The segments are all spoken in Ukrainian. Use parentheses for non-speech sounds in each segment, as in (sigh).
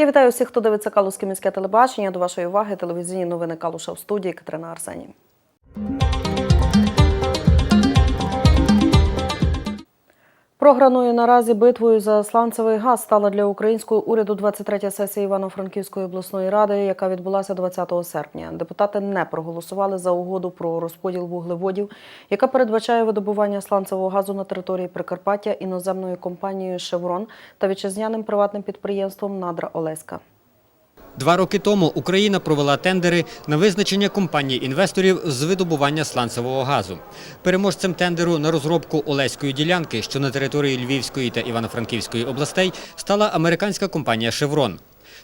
Я вітаю всіх, хто дивиться Калузьке міське телебачення. До вашої уваги телевізійні новини Калуша в студії Катерина Арсеній. Програною наразі битвою за сланцевий газ стала для українського уряду 23-я сесія Івано-Франківської обласної ради, яка відбулася 20 серпня. Депутати не проголосували за угоду про розподіл вуглеводів, яка передбачає видобування сланцевого газу на території Прикарпаття іноземною компанією Шеврон та вітчизняним приватним підприємством Надра Олеська. Два роки тому Україна провела тендери на визначення компаній інвесторів з видобування сланцевого газу. Переможцем тендеру на розробку Олеської ділянки, що на території Львівської та Івано-Франківської областей, стала американська компанія Шеврон.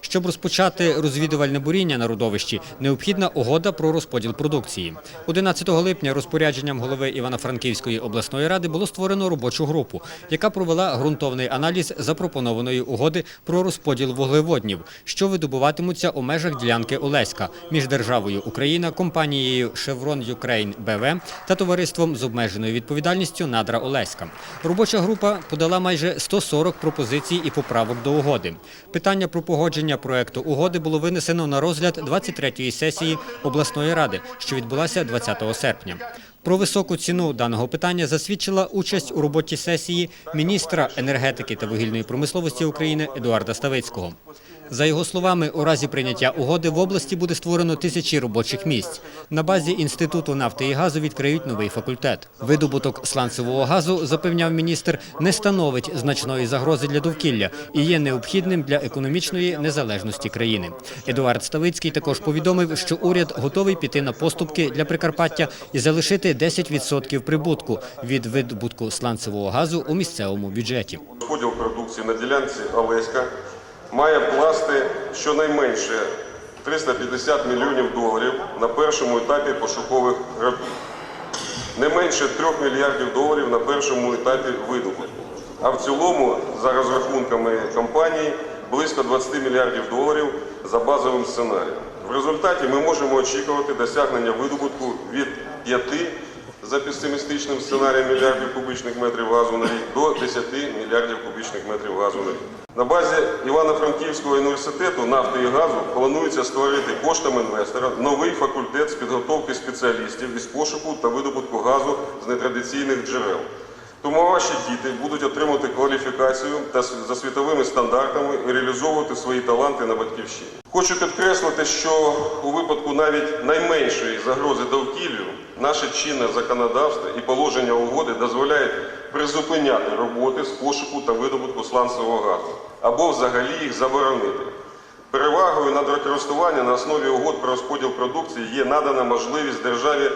Щоб розпочати розвідувальне буріння на родовищі, необхідна угода про розподіл продукції. 11 липня розпорядженням голови Івано-Франківської обласної ради було створено робочу групу, яка провела ґрунтовний аналіз запропонованої угоди про розподіл вуглеводнів, що видобуватимуться у межах ділянки Олеська між державою Україна, компанією Chevron Ukraine BV та товариством з обмеженою відповідальністю Надра Олеська. Робоча група подала майже 140 пропозицій і поправок до угоди. Питання про погодження проекту угоди було винесено на розгляд 23-ї сесії обласної ради, що відбулася 20 серпня. Про високу ціну даного питання засвідчила участь у роботі сесії міністра енергетики та вугільної промисловості України Едуарда Ставицького. За його словами, у разі прийняття угоди в області буде створено тисячі робочих місць. На базі інституту нафти і газу відкриють новий факультет. Видобуток сланцевого газу, запевняв міністр, не становить значної загрози для довкілля і є необхідним для економічної незалежності країни. Едуард Ставицький також повідомив, що уряд готовий піти на поступки для Прикарпаття і залишити 10% прибутку від видобутку сланцевого газу у місцевому бюджеті. Розподіл продукції на ділянці Олеська має вкласти щонайменше 350 мільйонів доларів на першому етапі пошукових робіт. Не менше 3 мільярдів доларів на першому етапі видобутку. А в цілому, за розрахунками компанії, близько 20 мільярдів доларів за базовим сценарієм. В результаті ми можемо очікувати досягнення видобутку від 5 за песимістичним сценарієм мільярдів кубічних метрів газу на рік до 10 мільярдів кубічних метрів газу на рік. На базі Івано-Франківського університету нафти і газу планується створити коштом інвестора новий факультет з підготовки спеціалістів із пошуку та видобутку газу з нетрадиційних джерел. Тому ваші діти будуть отримувати кваліфікацію та за світовими стандартами реалізовувати свої таланти на батьківщині. Хочу підкреслити, що у випадку навіть найменшої загрози довкіллю наше чинне законодавство і положення угоди дозволяють призупиняти роботи з пошуку та видобутку сланцевого газу або взагалі їх заборонити. Перевагою надрокористування на основі угод про розподіл продукції є надана можливість державі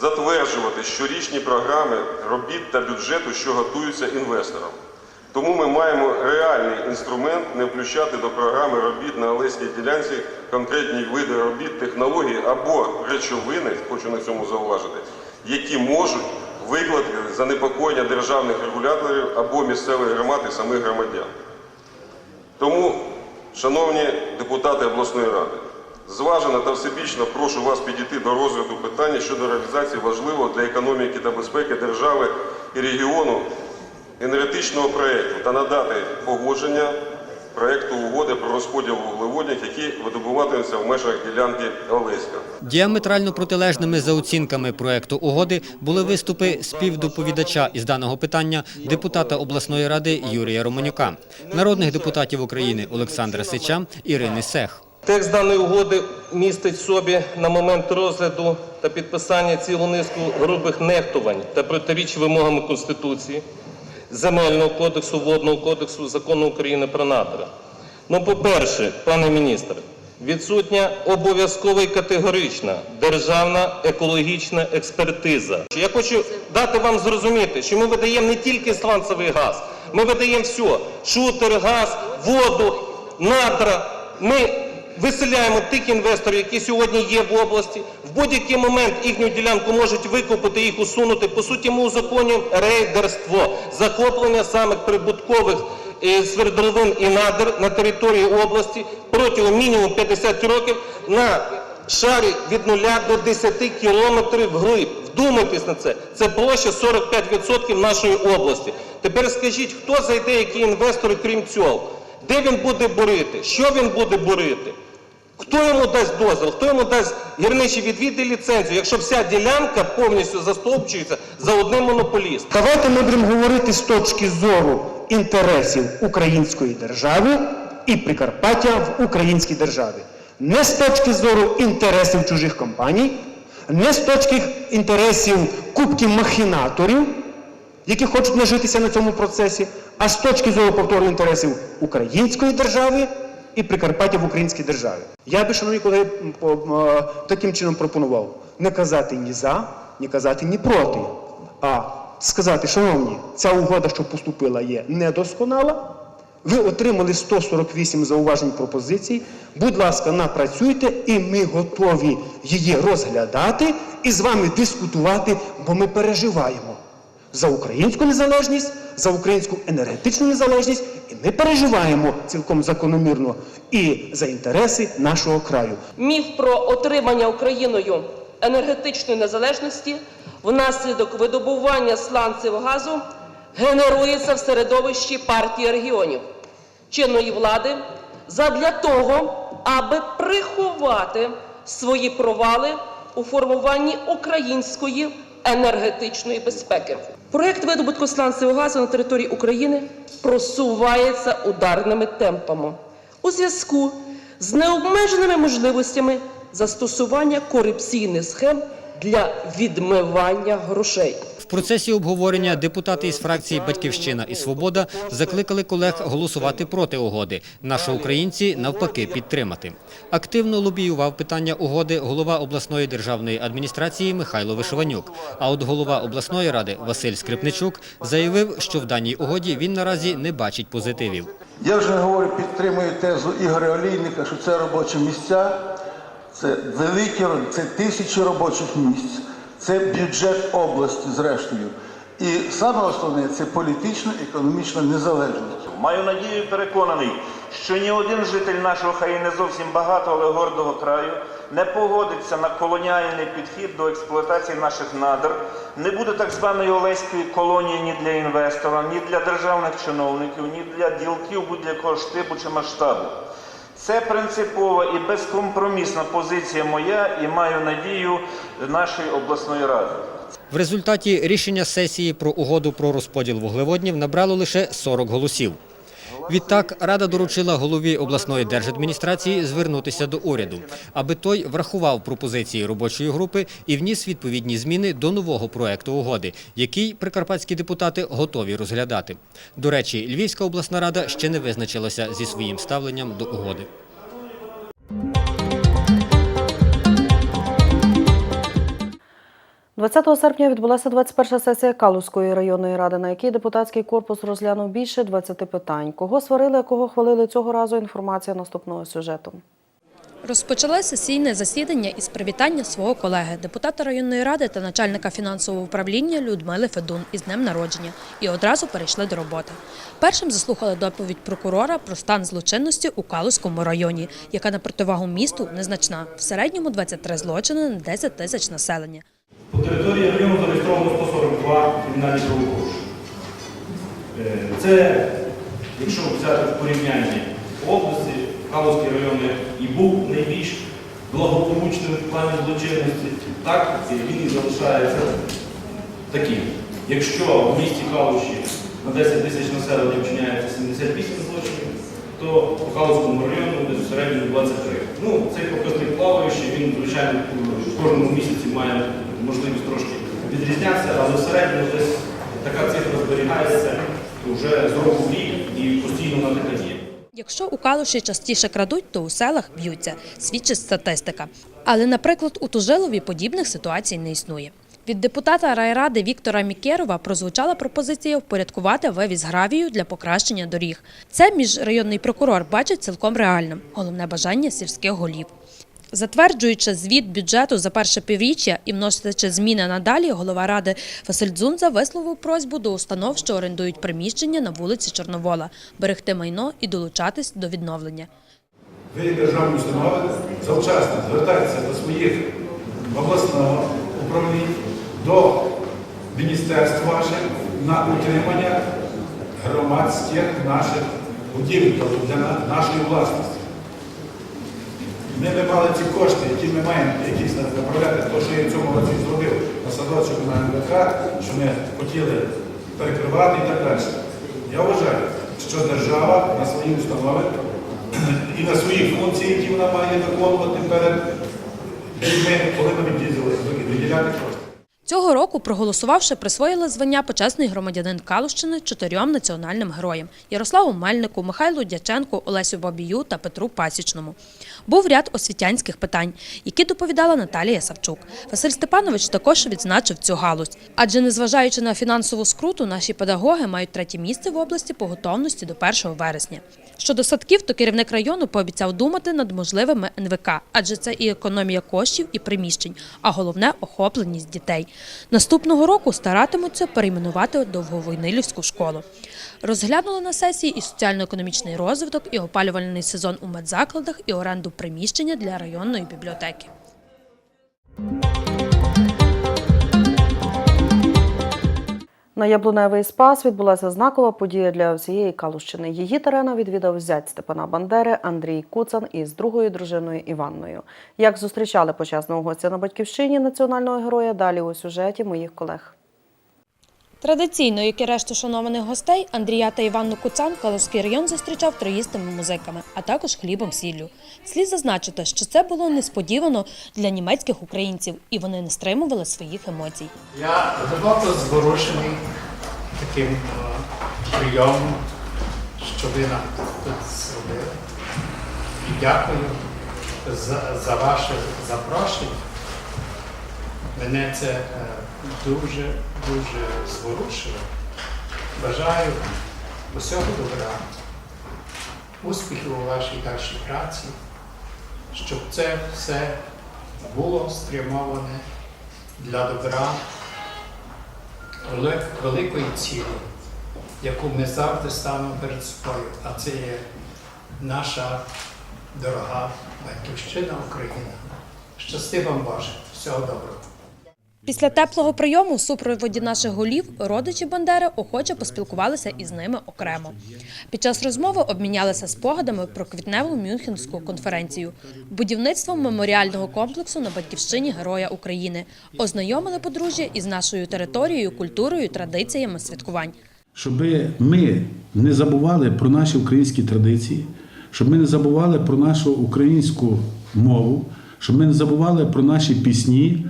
затверджувати щорічні програми робіт та бюджету, що готуються інвесторам. Тому ми маємо реальний інструмент не включати до програми робіт на Олеській ділянці конкретні види робіт, технології або речовини, хочу на цьому зауважити, які можуть викликати занепокоєння державних регуляторів або місцевих громад і самих громадян. Тому, шановні депутати обласної ради, зважено та всебічно прошу вас підійти до розгляду питання щодо реалізації важливого для економіки та безпеки держави і регіону енергетичного проєкту та надати погодження проєкту угоди про розподіл вуглеводнів, які видобуватимуться в межах ділянки Олеська. Діаметрально протилежними за оцінками проекту угоди були виступи співдоповідача із даного питання депутата обласної ради Юрія Романюка, народних депутатів України Олександра Сича, Ірини Сех. Текст даної угоди містить в собі на момент розгляду та підписання цілу низку грубих нехтувань та протиріч вимогами Конституції, Земельного кодексу, Водного кодексу, Закону України про надра. Ну, по-перше, пане міністр, відсутня обов'язкова і категорична державна екологічна експертиза. Я хочу дати вам зрозуміти, що ми видаємо не тільки сланцевий газ, ми видаємо все: шутер, газ, воду, надра. Ми виселяємо тих інвесторів, які сьогодні є в області. В будь-який момент їхню ділянку можуть викупити, їх усунути. По суті, ми узаконюємо рейдерство, захоплення самих прибуткових е, свердловин і надр на території області протягом мінімум 50 років на шарі від 0 до 10 кілометрів вглиб. Вдумайтесь на це. Це площа 45% нашої області. Тепер скажіть, хто зайде, які інвестори, крім цього? Де він буде бурити? Що він буде бурити? Хто йому дасть дозвіл? Хто йому дасть гірничі відвід і ліцензію, якщо вся ділянка повністю застовпчується за одним монополістом? Давайте ми будемо говорити з точки зору інтересів української держави і Прикарпаття в українській державі. Не з точки зору інтересів чужих компаній, не з точки інтересів кубків махінаторів, які хочуть нажитися на цьому процесі, а з точки зору повтору інтересів української держави і Прикарпаття в українській державі. Я би, шановні колеги, е, таким чином пропонував не казати ні за, ні казати ні проти, а сказати, шановні, ця угода, що поступила, є недосконала. Ви отримали 148 зауважень пропозицій. Будь ласка, напрацюйте, і ми готові її розглядати і з вами дискутувати, бо ми переживаємо за українську незалежність, за українську енергетичну незалежність, ми переживаємо цілком закономірно і за інтереси нашого краю. Міф про отримання Україною енергетичної незалежності внаслідок видобування сланцевого газу генерується в середовищі партії регіонів чинної влади задля того, аби приховати свої провали у формуванні української енергетичної безпеки. Проект видобутку сланцевого газу на території України просувається ударними темпами у зв'язку з необмеженими можливостями застосування корупційних схем для відмивання грошей. Процесі обговорення депутати із фракції Батьківщина і Свобода закликали колег голосувати проти угоди. Наші українці навпаки підтримати. Активно лобіював питання угоди голова обласної державної адміністрації Михайло Вишиванюк. А от голова обласної ради Василь Скрипничук заявив, що в даній угоді він наразі не бачить позитивів. Я вже говорю, підтримую тезу Ігоря Олійника, що це робочі місця, це великі, це тисячі робочих місць, це бюджет області, зрештою. І саме основне це політична економічна незалежність. Маю надію, переконаний, що ні один житель нашого хай не зовсім багатого, але гордого краю не погодиться на колоніальний підхід до експлуатації наших надр, не буде так званої Олеської колонії ні для інвестора, ні для державних чиновників, ні для ділків будь-якого штибу чи масштабу. Це принципова і безкомпромісна позиція моя і маю надію нашої обласної ради. В результаті рішення сесії про угоду про розподіл вуглеводнів набрало лише 40 голосів. Відтак Рада доручила голові обласної держадміністрації звернутися до уряду, аби той врахував пропозиції робочої групи і вніс відповідні зміни до нового проекту угоди, який прикарпатські депутати готові розглядати. До речі, Львівська обласна рада ще не визначилася зі своїм ставленням до угоди. – 20 серпня відбулася 21 сесія Калузької районної ради, на якій депутатський корпус розглянув більше 20 питань. Кого сварили, кого хвалили цього разу – інформація наступного сюжету. Розпочалося сесійне засідання із привітання свого колеги, депутата районної ради та начальника фінансового управління Людмили Федун із днем народження і одразу перейшли до роботи. Першим заслухали доповідь прокурора про стан злочинності у Калузькому районі, яка на противагу місту незначна. В середньому 23 злочини на 10 тисяч населення. По території району зареєстровано 142 кримінальні правопорушення. Е, Це, якщо взяти в порівнянні області, Калузький район і був найбільш благополучним в плані злочинності, так він і залишається таким. Якщо в місті Калуші на 10 тисяч населення вчиняється 78 злочинів, то по Калузькому району десь в середньому 23. Ну, цей показник плаваючий, він, звичайно, в кожному місяці має можливість трошки відрізнятися, але в десь така цифра зберігається вже з року в рік і постійно вона така. Якщо у Калуші частіше крадуть, то у селах б'ються, свідчить статистика. Але, наприклад, у Тужилові подібних ситуацій не існує. Від депутата райради Віктора Мікерова прозвучала пропозиція впорядкувати вивіз гравію для покращення доріг. Це міжрайонний прокурор бачить цілком реальним. Головне бажання сільських голів. Затверджуючи звіт бюджету за перше півріччя і вносячи зміни надалі, голова ради Василь Дзунза висловив просьбу до установ, що орендують приміщення на вулиці Чорновола, берегти майно і долучатись до відновлення. Ви, державні установи, завчасно звертайтеся до своїх обласного управлінь, до міністерств ваших на утримання громадських наших будівель тобто для нашої власності. Ми би мали ці кошти, які ми маємо якісь направляти, то, що я в цьому році зробив на садочок на НВК, що ми хотіли перекривати і так далі. Я вважаю, що держава на свої установи (clears throat) і на свої функції, які вона має виконувати перед людьми, повинна виділяти кошти. Цього року, проголосувавши, присвоїли звання почесний громадянин Калущини чотирьом національним героям – Ярославу Мельнику, Михайлу Дяченку, Олесю Бабію та Петру Пасічному. Був ряд освітянських питань, які доповідала Наталія Савчук. Василь Степанович також відзначив цю галузь. Адже, незважаючи на фінансову скруту, наші педагоги мають третє місце в області по готовності до 1 вересня. Щодо садків, то керівник району пообіцяв думати над можливими НВК, адже це і економія коштів, і приміщень, а головне охопленість дітей. Наступного року старатимуться перейменувати Довговойнилівську школу. Розглянули на сесії і соціально-економічний розвиток, і опалювальний сезон у медзакладах, і оренду приміщення для районної бібліотеки. На Яблуневий спас відбулася знакова подія для всієї Калущини. Її терена відвідав зять Степана Бандери Андрій Куцан із другою дружиною Іванною. Як зустрічали почесного гостя на батьківщині національного героя, далі у сюжеті моїх колег. Традиційно, як і решту шанованих гостей, Андрія та Іванну Куцан Калузький район зустрічав троїстими музиками, а також хлібом сіллю. Слід зазначити, що це було несподівано для німецьких українців, і вони не стримували своїх емоцій. Я глибоко зворушений таким е, прийомом, що ви нам тут зробили. Дякую за, за ваше запрошення. Мене це е, дуже, дуже зворушило. Бажаю усього добра, успіхів у вашій дальшій праці, щоб це все було спрямоване для добра вели- великої цілі, яку ми завжди ставимо перед собою, а це є наша дорога батьківщина Україна. Щасти вам Боже, всього доброго. Після теплого прийому в супроводі наших голів родичі Бандери охоче поспілкувалися із ними окремо. Під час розмови обмінялися спогадами про квітневу Мюнхенську конференцію, будівництво меморіального комплексу на батьківщині Героя України, ознайомили подружжя із нашою територією, культурою, традиціями святкувань. щоб ми не забували про наші українські традиції, щоб ми не забували про нашу українську мову, щоб ми не забували про наші пісні,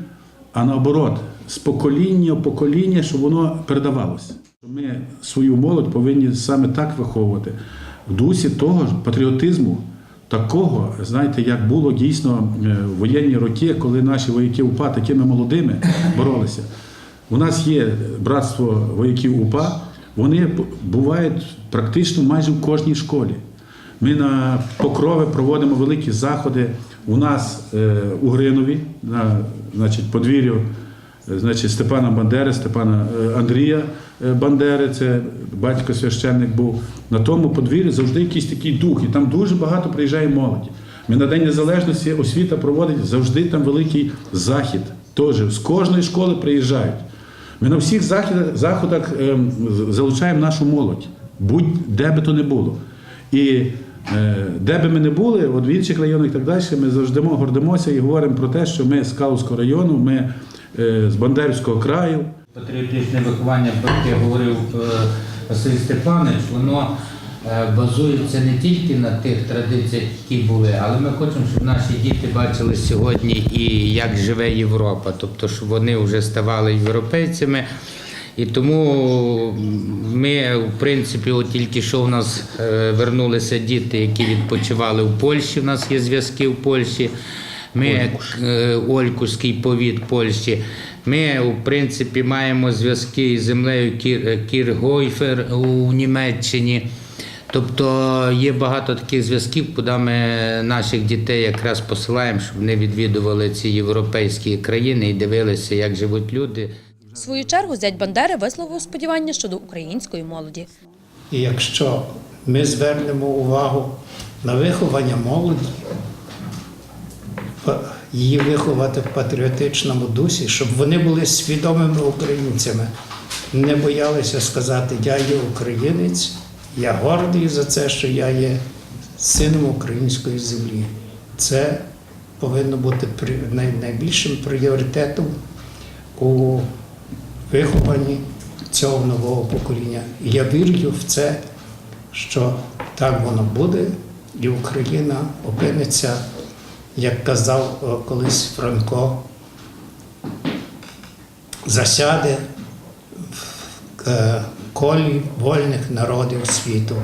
а наоборот, з покоління в покоління, щоб воно передавалося. Ми свою молодь повинні саме так виховувати, в дусі того ж патріотизму, такого, знаєте, як було дійсно е, в воєнні роки, коли наші вояки УПА такими молодими боролися. У нас є братство вояків УПА, вони бувають практично майже в кожній школі. Ми на Покрові проводимо великі заходи. У нас е, у Гринові, на значить, подвір'ю е, значить, Степана Бандери, Степана е, Андрія Бандери, це батько священник був. На тому подвір'ї завжди якийсь такий дух, і там дуже багато приїжджає молоді. Ми на День Незалежності освіта проводить завжди там великий захід. Теж з кожної школи приїжджають. Ми на всіх заходах ем, залучаємо нашу молодь, будь-де би то не було. І де би ми не були, от в інших районах і так далі, ми завжди гордимося і говоримо про те, що ми з Калузького району, ми е, з Бандерівського краю. Патріотичне виховання, про яке говорив е, Василь Степанович, воно е, базується не тільки на тих традиціях, які були, але ми хочемо, щоб наші діти бачили сьогодні і як живе Європа, тобто, щоб вони вже ставали європейцями. І тому ми, в принципі, от тільки що у нас е, вернулися діти, які відпочивали в Польщі. У нас є зв'язки в Польщі. Ми е, Олькуський повіт Польщі. Ми, в принципі, маємо зв'язки із землею Кір, Кіргойфер у Німеччині. Тобто є багато таких зв'язків, куди ми наших дітей якраз посилаємо, щоб вони відвідували ці європейські країни і дивилися, як живуть люди. В свою чергу зять Бандери висловив сподівання щодо української молоді. І якщо ми звернемо увагу на виховання молоді, її виховати в патріотичному дусі, щоб вони були свідомими українцями, не боялися сказати Я є українець, Я гордий за це, що я є сином української землі. Це повинно бути найбільшим пріоритетом у вихованні цього нового покоління. І я вірю в це, що так воно буде, і Україна опиниться, як казав е, колись Франко, засяде в е, колі вольних народів світу.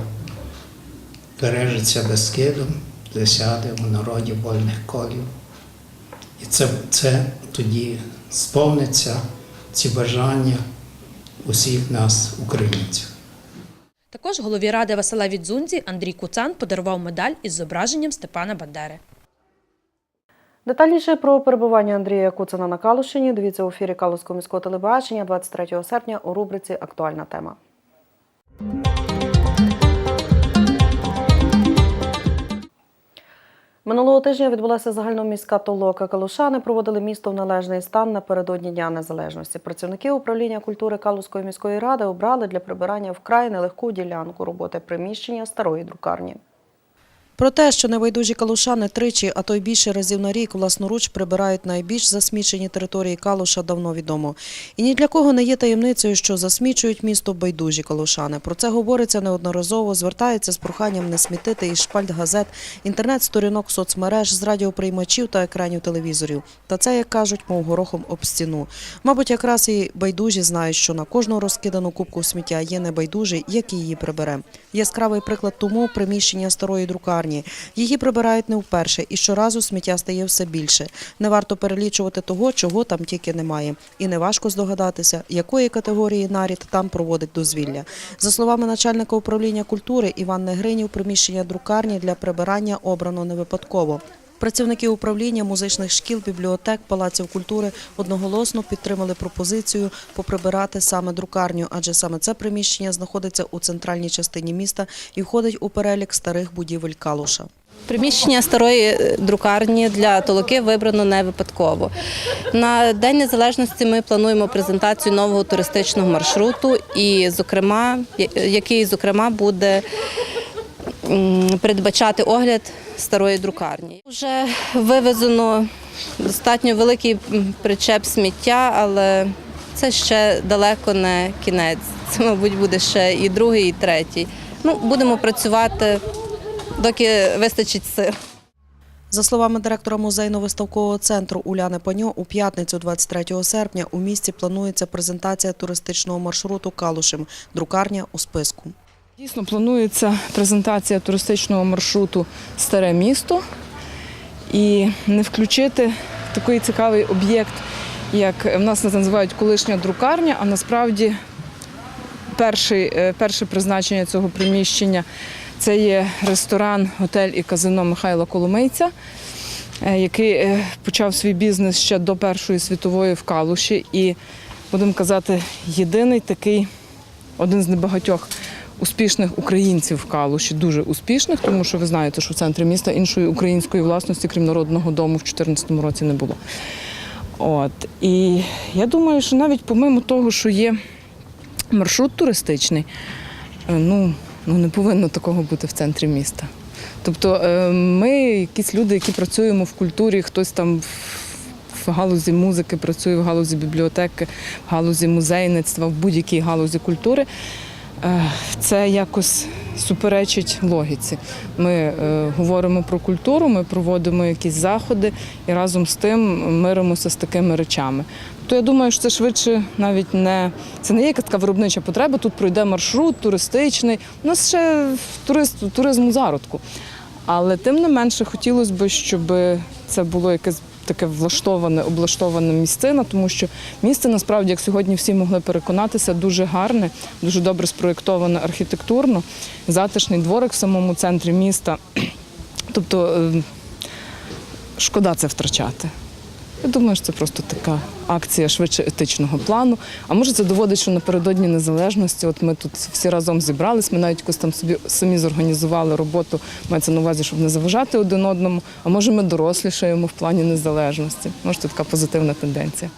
Бережеться безкидом, засяде у народі вольних колів. І це, це тоді сповниться ці бажання усіх нас, українців. Також голові ради Василеві Дзунзі Андрій Куцан подарував медаль із зображенням Степана Бандери. Детальніше про перебування Андрія Куцана на Калушині дивіться у ефірі Калузького міського телебачення 23 серпня у рубриці Актуальна тема. Минулого тижня відбулася загальноміська толока. Калушани проводили місто в належний стан напередодні Дня Незалежності. Працівники управління культури Калузької міської ради обрали для прибирання вкрай нелегку ділянку роботи приміщення старої друкарні. Про те, що небайдужі калушани тричі, а то й більше разів на рік власноруч прибирають найбільш засмічені території Калуша, давно відомо. І ні для кого не є таємницею, що засмічують місто байдужі калушани. Про це говориться неодноразово, звертаються з проханням не смітити із шпальт газет, інтернет-сторінок соцмереж, з радіоприймачів та екранів телевізорів. Та це, як кажуть, мов горохом об стіну. Мабуть, якраз і байдужі знають, що на кожну розкидану кубку сміття є небайдужий, який її прибере. Яскравий приклад тому приміщення старої друкарні. Її прибирають не вперше, і щоразу сміття стає все більше. Не варто перелічувати того, чого там тільки немає. І не важко здогадатися, якої категорії нарід там проводить дозвілля. За словами начальника управління культури Іван Негринів, приміщення друкарні для прибирання обрано не випадково. Працівники управління музичних шкіл, бібліотек, палаців культури одноголосно підтримали пропозицію поприбирати саме друкарню, адже саме це приміщення знаходиться у центральній частині міста і входить у перелік старих будівель Калуша. Приміщення старої е, друкарні для толоки вибрано не випадково. На День Незалежності ми плануємо презентацію нового туристичного маршруту, і, зокрема, який, зокрема, буде передбачати огляд старої друкарні. Вже вивезено достатньо великий причеп сміття, але це ще далеко не кінець. (laughs) Це, мабуть, буде ще і другий, і третій. Ну, будемо працювати доки вистачить сил. За словами директора музейно-виставкового центру Уляни Паньо, у п'ятницю 23 серпня у місті планується презентація туристичного маршруту Калушем. Друкарня у списку. Дійсно планується презентація туристичного маршруту Старе місто і не включити такий цікавий об'єкт, як в нас називають колишня друкарня, а насправді перший, е, перше призначення цього приміщення це є ресторан, готель і казино Михайла Коломийця, е, який е, почав свій бізнес ще до Першої світової в Калуші. І, будемо казати, єдиний такий, один з небагатьох успішних українців в Калуші, дуже успішних, тому що ви знаєте, що в центрі міста іншої української власності, крім народного дому, в 2014 році не було. От. І я думаю, що навіть помимо того, що є маршрут туристичний, е, ну, ну не повинно такого бути в центрі міста. Тобто е, ми якісь люди, які працюємо в культурі, хтось там в галузі музики працює, в галузі бібліотеки, в галузі музейництва, в будь-якій галузі культури. Це якось суперечить логіці. Ми е, говоримо про культуру, ми проводимо якісь заходи і разом з тим миримося з такими речами. То я думаю, що це швидше навіть не це не є така виробнича потреба. Тут пройде маршрут туристичний. У нас ще турист, туризм зародку. Але тим не менше хотілося б, щоб це було якесь таке влаштоване, облаштоване місцина, тому що місце насправді, як сьогодні всі могли переконатися, дуже гарне, дуже добре спроєктоване архітектурно, затишний дворик в самому центрі міста. (clears throat) Тобто е, шкода це втрачати. Я думаю, що це просто така акція швидше етичного плану. А може це доводить, що напередодні незалежності, от ми тут всі разом зібрались, ми навіть якось там собі самі зорганізували роботу, мається на увазі, щоб не заважати один одному. А може ми дорослішаємо в плані незалежності. Може, це така позитивна тенденція.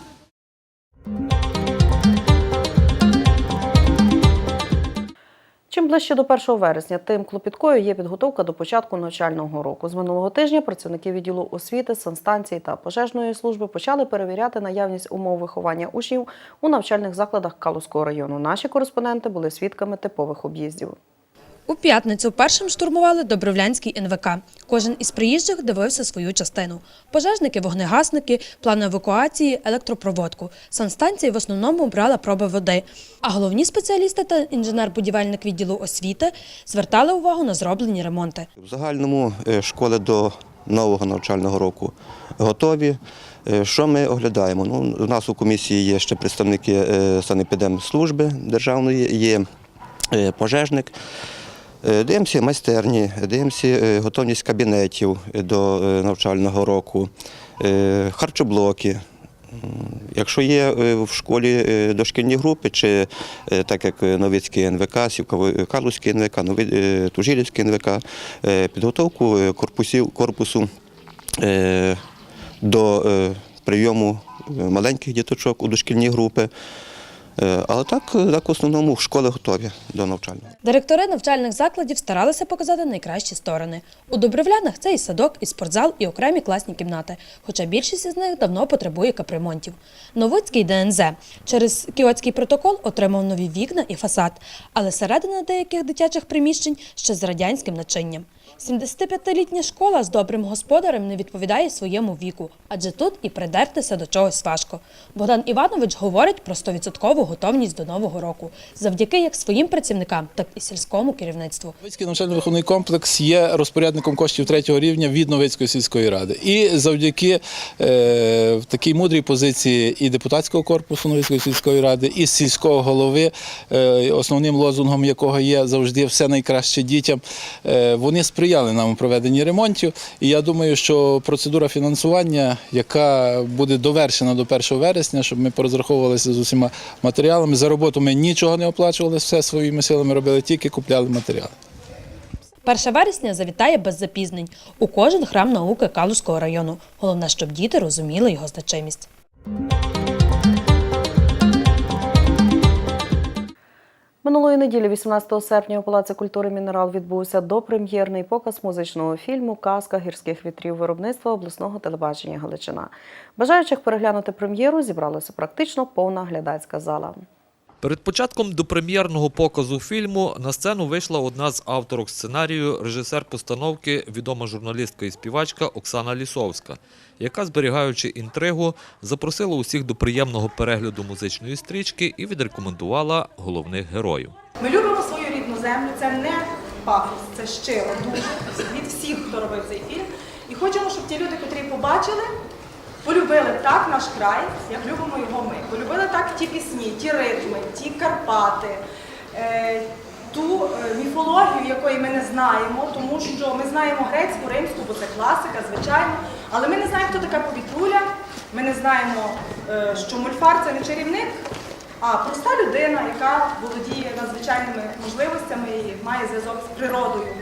Чим ближче до 1 вересня, тим клопіткою є підготовка до початку навчального року. З минулого тижня працівники відділу освіти, санстанції та пожежної служби почали перевіряти наявність умов виховання учнів у навчальних закладах Калузького району. Наші кореспонденти були свідками типових об'їздів. У п'ятницю першим штурмували Добровлянський НВК. Кожен із приїжджих дивився свою частину. Пожежники, вогнегасники, плани евакуації, електропроводку. Санстанції в основному брала проби води. А головні спеціалісти та інженер-будівельник відділу освіти звертали увагу на зроблені ремонти. В загальному е, школи до нового навчального року готові. Е, Що ми оглядаємо? Ну, у нас у комісії є ще представники е, санепідемслужби державної, є пожежник. Е, Дивимося майстерні, дивимося е, готовність кабінетів до е, навчального року, харчоблоки. Якщо є в школі дошкільні групи, чи так як Новицький НВК, Карловський НВК, Тужилівський НВК, підготовку корпусів, корпусу до прийому маленьких діточок у дошкільні групи. Е, Але так, так в основному школи готові до навчання. Директори навчальних закладів старалися показати найкращі сторони. У Добровлянах це і садок, і спортзал, і окремі класні кімнати, хоча більшість із них давно потребує капремонтів. Новицький ДНЗ через кіотський протокол отримав нові вікна і фасад, але середина деяких дитячих приміщень ще з радянським начинням. 75-літня школа з добрим господарем не відповідає своєму віку, адже тут і придертися до чогось важко. Богдан Іванович говорить про 100% готовність до нового року, завдяки як своїм працівникам, так і сільському керівництву. Новицький навчально-виховний комплекс є розпорядником коштів третього рівня від Новицької сільської ради. І завдяки е, такій мудрій позиції і депутатського корпусу Новицької сільської ради, і сільського голови, е, основним лозунгом якого є завжди все найкраще дітям. Е, вони сприяли нам у проведенні ремонтів. І я думаю, що процедура фінансування, яка буде довершена до 1 вересня, щоб ми порозраховувалися з усіма матеріалами. За роботу ми нічого не оплачували, все своїми силами робили, тільки купляли матеріали. 1 вересня завітає без запізнень у кожен храм науки Калузького району. Головне, щоб діти розуміли його значимість. Минулої неділі, 18 серпня, у Палаці культури Мінерал відбувся допрем'єрний показ музичного фільму Казка гірських вітрів виробництва обласного телебачення Галичина. Бажаючих переглянути прем'єру зібралася практично повна глядацька зала. Перед початком допрем'єрного показу фільму на сцену вийшла одна з авторок сценарію, режисер постановки, відома журналістка і співачка Оксана Лісовська, яка, зберігаючи інтригу, запросила усіх до приємного перегляду музичної стрічки і відрекомендувала головних героїв. Ми любимо свою рідну землю. Це не пафос, це щиро дуже від всіх, хто робив цей фільм. І хочемо, щоб ті люди, котрі побачили, полюбили так наш край, як любимо його ми. Полюбили так ті пісні, ті ритми, ті Карпати, е, ту е, міфологію, якої ми не знаємо, тому що ми знаємо грецьку, римську, бо це класика, звичайно. Але ми не знаємо, хто така повітруля. Ми не знаємо, е, що мульфар це не чарівник, а проста людина, яка володіє надзвичайними можливостями і має зв'язок з природою.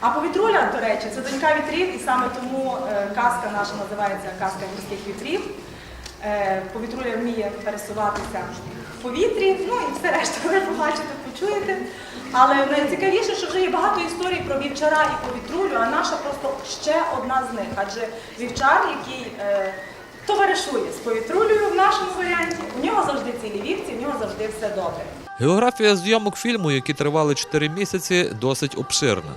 А повітруля, до речі, це донька вітрів, і саме тому е, казка наша називається Казка гірських вітрів. Е, Повітруля вміє пересуватися в повітрі, ну і все решта ви побачите, почуєте. Але найцікавіше, що вже є багато історій про вівчара і повітрулю, а наша просто ще одна з них. Адже вівчар, який е, товаришує з повітрулею в нашому варіанті, у нього завжди цілі вівці, в нього завжди все добре. Географія зйомок фільму, які тривали 4 місяці, досить обширна.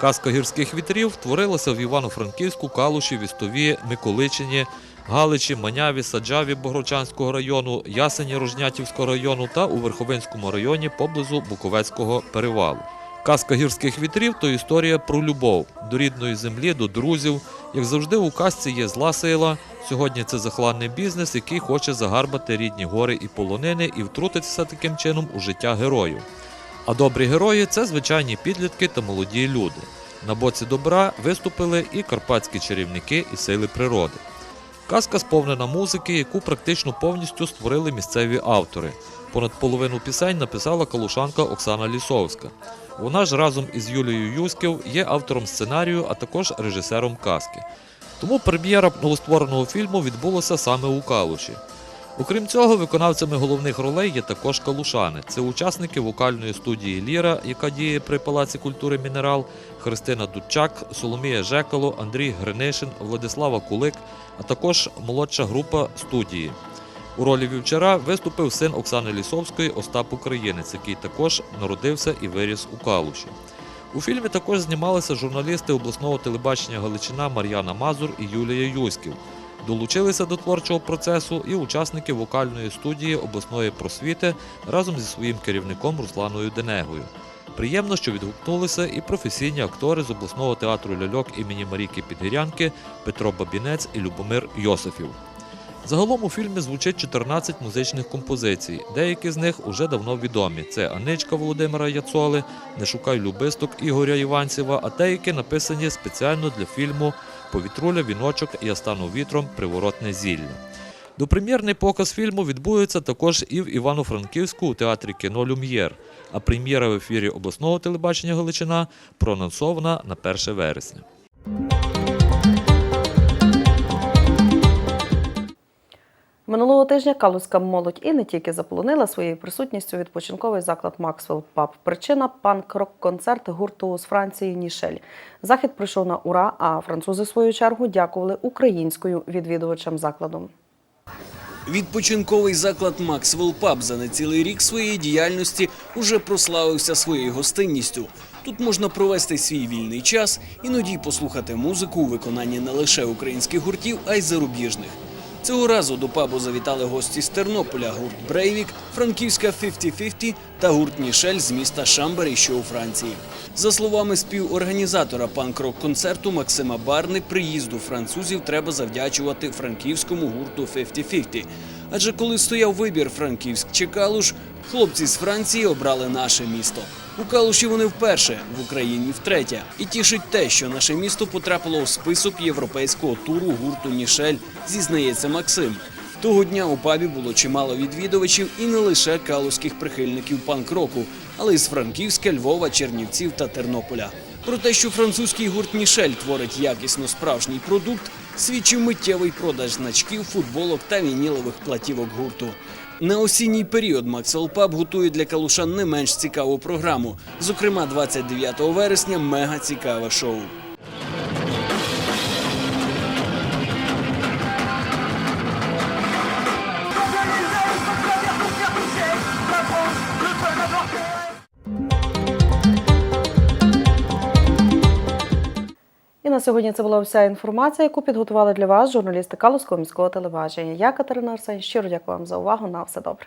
Казка гірських вітрів творилася в Івано-Франківську, Калуші, Вістові, Миколичині, Галичі, Маняві, Саджаві Богородчанського району, Ясені Рожнятівського району та у Верховинському районі поблизу Буковецького перевалу. Казка гірських вітрів то історія про любов до рідної землі, до друзів. Як завжди, у казці є зла сила. Сьогодні це захланний бізнес, який хоче загарбати рідні гори і полонини і втрутитися таким чином у життя героїв. А добрі герої це звичайні підлітки та молоді люди. На боці добра виступили і карпатські чарівники і сили природи. Казка сповнена музики, яку практично повністю створили місцеві автори. Понад половину пісень написала калушанка Оксана Лісовська. Вона ж разом із Юлією Юськів є автором сценарію, а також режисером казки. Тому прем'єра новоствореного фільму відбулася саме у Калуші. Окрім цього, виконавцями головних ролей є також калушани. Це учасники вокальної студії Ліра, яка діє при Палаці культури Мінерал, Христина Дудчак, Соломія Жекало, Андрій Гринишин, Владислава Кулик, а також молодша група студії. У ролі вівчара виступив син Оксани Лісовської Остап Українець, який також народився і виріс у Калуші. У фільмі також знімалися журналісти обласного телебачення Галичина Мар'яна Мазур і Юлія Юськів. Долучилися до творчого процесу і учасники вокальної студії обласної просвіти разом зі своїм керівником Русланою Денегою. Приємно, що відгукнулися і професійні актори з обласного театру ляльок імені Марійки Підгірянки Петро Бабінець і Любомир Йосифів. Загалом у фільмі звучить 14 музичних композицій. Деякі з них уже давно відомі. Це Аничка Володимира Яцоли, Не шукай любисток Ігоря Іванцева, а деякі написані спеціально для фільму Повітруля, віночок Я стану вітром, приворотне зілля. Допрем'єрний показ фільму відбудеться також і в Івано-Франківську у театрі кіно Люм'єр, а прем'єра в ефірі обласного телебачення Галичина проанонсована на 1 вересня. Минулого тижня калузька молодь і не тільки заполонила своєю присутністю відпочинковий заклад Максвелл Паб. Причина панк-рок-концерт гурту з Франції Нішель. Захід прийшов на ура, а французи, в свою чергу, дякували українською відвідувачам закладу. Відпочинковий заклад Максвелл Паб за нецілий рік своєї діяльності уже прославився своєю гостинністю. Тут можна провести свій вільний час, іноді послухати музику у виконанні не лише українських гуртів, а й зарубіжних. Цього разу до пабу завітали гості з Тернополя, гурт Брейвік, франківська 50-50 та гурт Нішель з міста Шамбері, що у Франції. За словами співорганізатора панк-рок-концерту Максима Барни, приїзду французів треба завдячувати франківському гурту 50-50. Адже коли стояв вибір Франківськ чи Калуш, хлопці з Франції обрали наше місто. У Калуші вони вперше, в Україні втретє. І тішить те, що наше місто потрапило у список європейського туру гурту Нішель, зізнається Максим. Того дня у пабі було чимало відвідувачів і не лише калузьких прихильників панк-року, але й з Франківська, Львова, Чернівців та Тернополя. Про те, що французький гурт Нішель творить якісно справжній продукт, свідчив миттєвий продаж значків, футболок та вінілових платівок гурту. На осінній період Максвелл Паб готує для калушан не менш цікаву програму. Зокрема, 29 вересня мега цікаве шоу. Сьогодні це була вся інформація, яку підготували для вас журналісти Калузького міського телебачення. Я Катерина Арсень. Щиро дякую вам за увагу. На все добре.